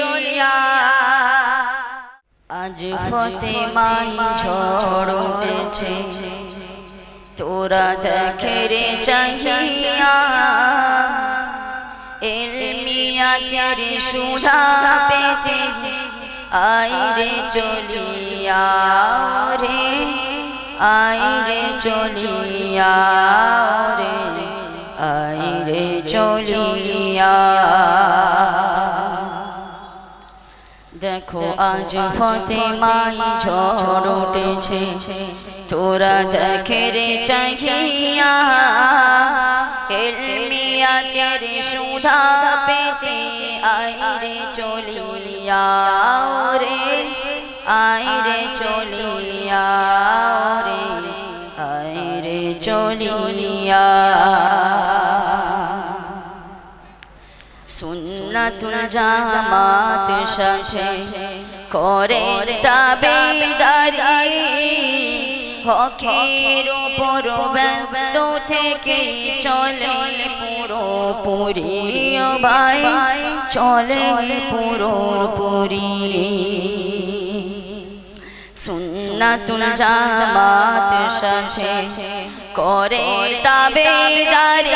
চলিয়া আজ ফতে মাই ঝড় উঠেছে। তোরা দেখে রে চাইয়া এলমিয়া তেরে সুধা পেতে আই রে চলিয়া রে। আই রে চলিয়া রে। আই রে চলিয়া দেখো আজ ফতে মাই ঝড় উঠেছে। তোরা দেখে রে চাহিয়া এলমিয়া তেরে সুধা পেতে আইরে চলিয়া রে আইরে চলিয়া রে আইরে চলিয়া। সুন্নাতুল জামাত সাথে করে তাবেদারি হকের উপর ব্যস্ত থেকে চলে পুরো পুরি ভাই, চলে পুরো পুরি সুন্নাতুল জামাত সাথে করে তাবেদারি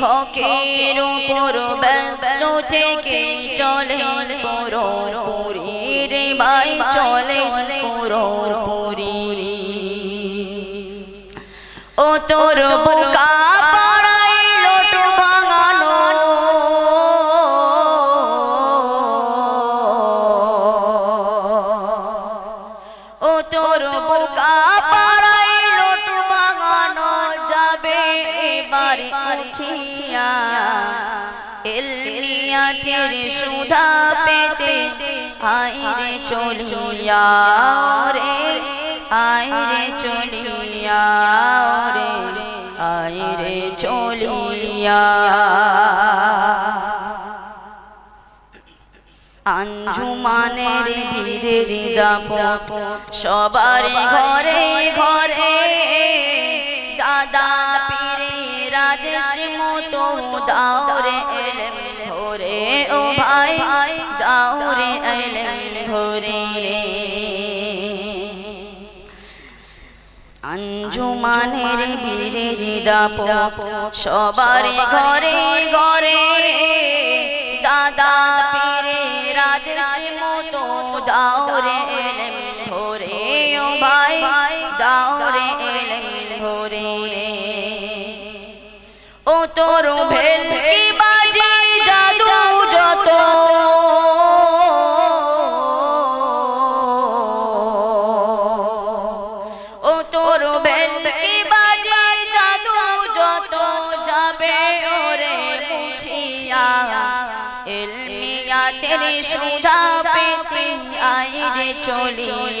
হকের উপর ব্যস্ত থেকে চলে পুরো পুরি রে ভাই চলে পুরো পুরি ও তোর বোকা আইরে চলিয়া রে আইরে চলিয়া রে আইরে চলিয়া। আঞ্জুমানের বীরের দাপ সবার ঘরে ঘরে। দাদা পীরে রাজেশ মতো দাওরে এলেম ভোরে ও ভাই দাওরে এলেম আঞ্জুমানের বীরের দাপ সবার ঘরে ঘরে দাদা পীরে রাজেশ মতো দাওরে এলেম ভোরে ও ভাই দাওরে এলেম ভোরে ও তোর ভেলকি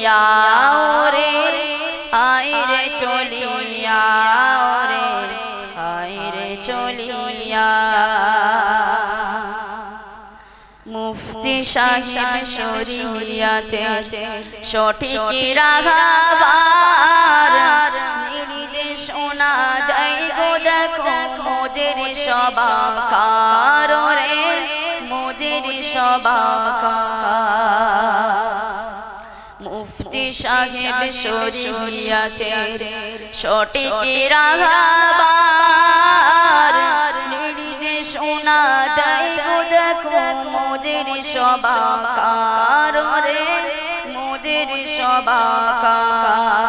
চলিয়া ওরে আইরে চলিয়া ওরে আইরে চলিয়া। মুফতি সাহেব শরিয়াতে সঠিক রাগাবার নির্দেশনা দেয় গো দেখো মোদের সবাকার রে মোদের সবাকার সাহেব শরিয়াতে সঠিক রাহাবার নির্দেশনা দেয় গো দেখো মোদের সবাকার রে মোদের সবাকার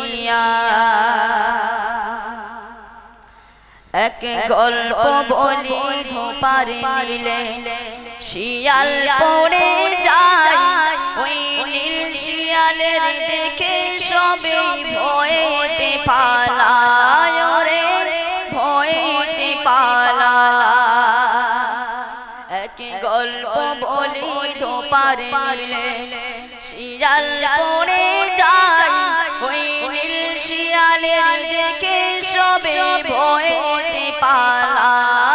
চলিয়া এক গল্প বলি ধোপার নিলে শিয়াল পড়ে যায় ওই নীল শিয়ালের দেখে সবে ভয়েতে পালায় রে ভয়েতে পালায়। এক পারে নিলে শিয়াল পড়ে শিয়ালের দেখে সবে ভয়েতে পালায়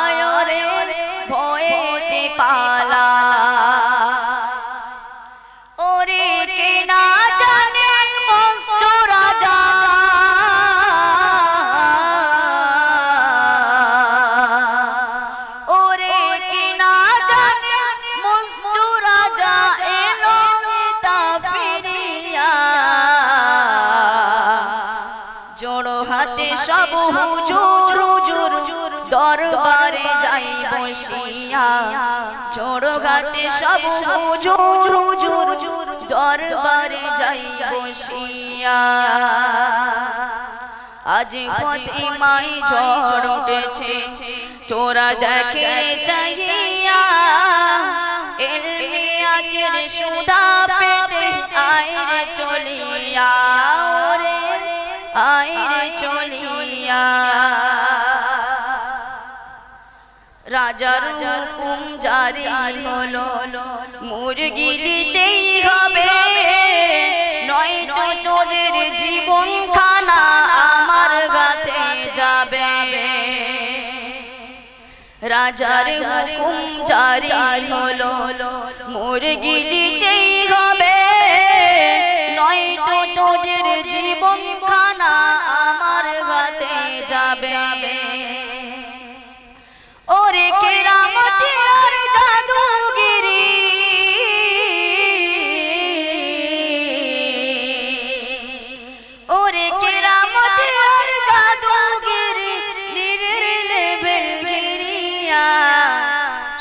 জোড়ো হাতে সব হুজুর হুজুর দরবারে যাই বসিয়া জোড়ো হাতে সব হুজুর হুজুর দরবারে যাই বসিয়া আজ ফতিমাই ঝড় উঠেছে। তোরা দেখে চাইয়া রাজার হুকুম জারি হলো। মুরগি দিতেই হবে। নয়তো তোদের জীবন খানা আমার গাতে যাবে। রাজার হুকুম জারি হলো। মুরগি দিতেই হবে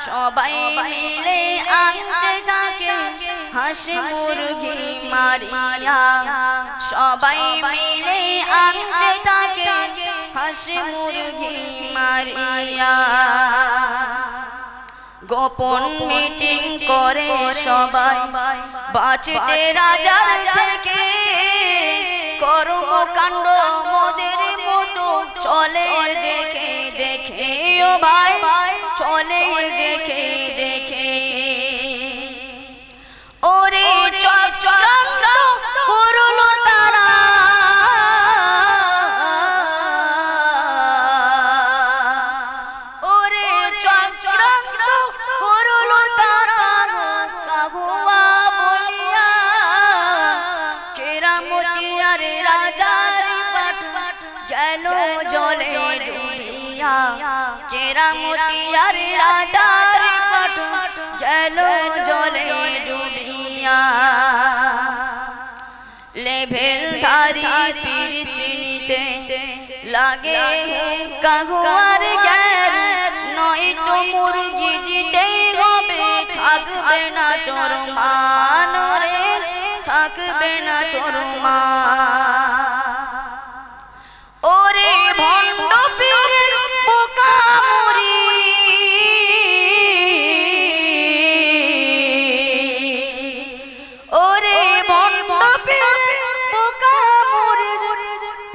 সবাই মিলে আনতে থাকে হাসি মুরগি মারিয়া। সবাই মিলে আনতে থাকে হাসি মুরগি মারিয়া। গোপন মিটিং করে সবাই, বাঁচতে রাজার থেকে। কর্মকাণ্ড মোদের মতো চলে দেখে দেখে ও ভাই। কেরামতি রাজার গেল জলে ডুবিয়া। লেভেল ধারি পীর চিনিতে লাগে কাগুয়ার নয় তো মুরগি দিতে হবে, থাকবে না তোর থাকবে না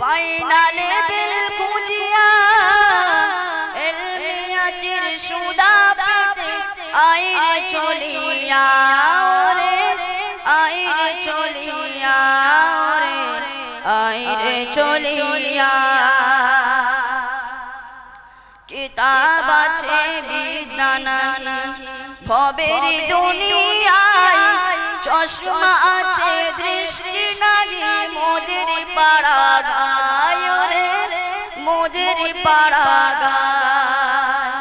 ফাইনালে বেল খুঁজিয়া সুদা পেতে আইরে চলিয়া ওরে আইরে চলিয়া ওরে আইরে চলিয়া। কিতাব আছে বিদ্যান ভবের দুনিয়ায় চশমা আছে দৃষ্টি নাহি মোদের পাড়া গায় রে মোদের পাড়া গায়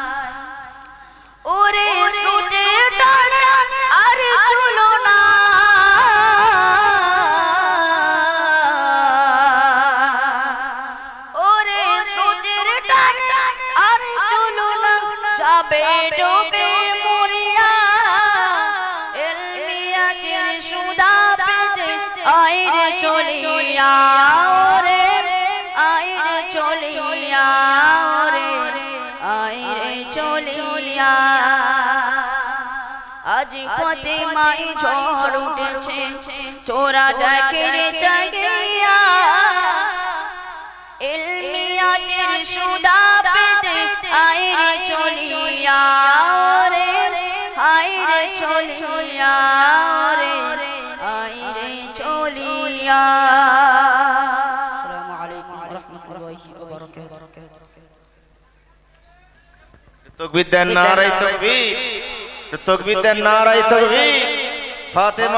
ওরে আজি ফতেমাই ঝড় উঠেছে। তোরা দেখে রে জাগিয়া ইলমিয়াতের সুদা পেতে আইরে চলিয়া রে। আইরে চলিয়া রে। আইরে চলিয়া। আসসালামু আলাইকুম ওয়া রাহমাতুল্লাহি ওয়া বারাকাতুহু তকবীর দেন নারাই তকবীর। তকবীর নারাই তকবি ফাতেমা